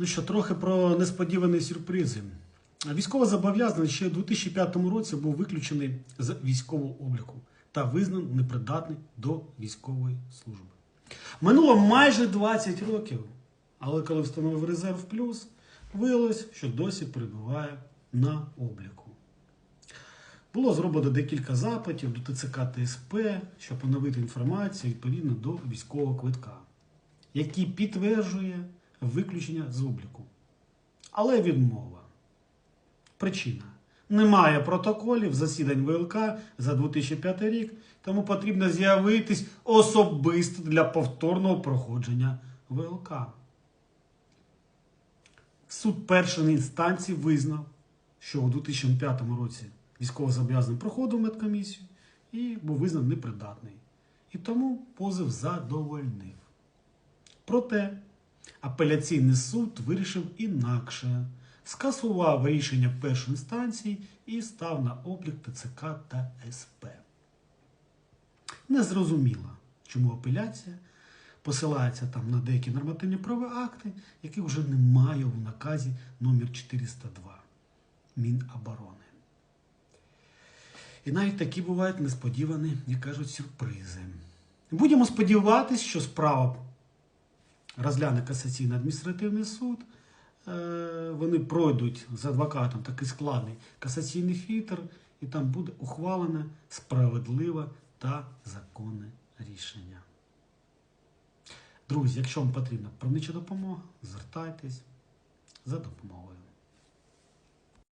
Ну що, трохи про несподівані сюрпризи. Військовозобов'язаний ще у 2005 році був виключений з військового обліку та визнаний непридатний до військової служби. Минуло майже 20 років, але коли встановив резерв плюс, виявилось, що досі перебуває на обліку. Було зроблено декілька запитів до ТЦК та СП, щоб оновити інформацію відповідно до військового квитка, який підтверджує виключення з обліку. Але відмова. Причина. Немає протоколів засідань ВЛК за 2005 рік, тому потрібно з'явитись особисто для повторного проходження ВЛК. Суд першої інстанції визнав, що у 2005 році військовозобов'язаний проходив медкомісію і був визнаний непридатний. І тому позов задовольнив. Проте апеляційний суд вирішив інакше, скасував рішення першої інстанції і став на облік ТЦК та СП. Незрозуміло, чому апеляція посилається там на деякі нормативні правові акти, яких вже немає у наказі номер 402 Міноборони. І навіть такі бувають несподівані, як кажуть, сюрпризи. Будемо сподіватися, що справа розгляне касаційний адміністративний суд. Е, Вони пройдуть з адвокатом такий складний касаційний фільтр, і там буде ухвалене справедливе та законне рішення. Друзі, якщо вам потрібна правнича допомога, звертайтесь за допомогою.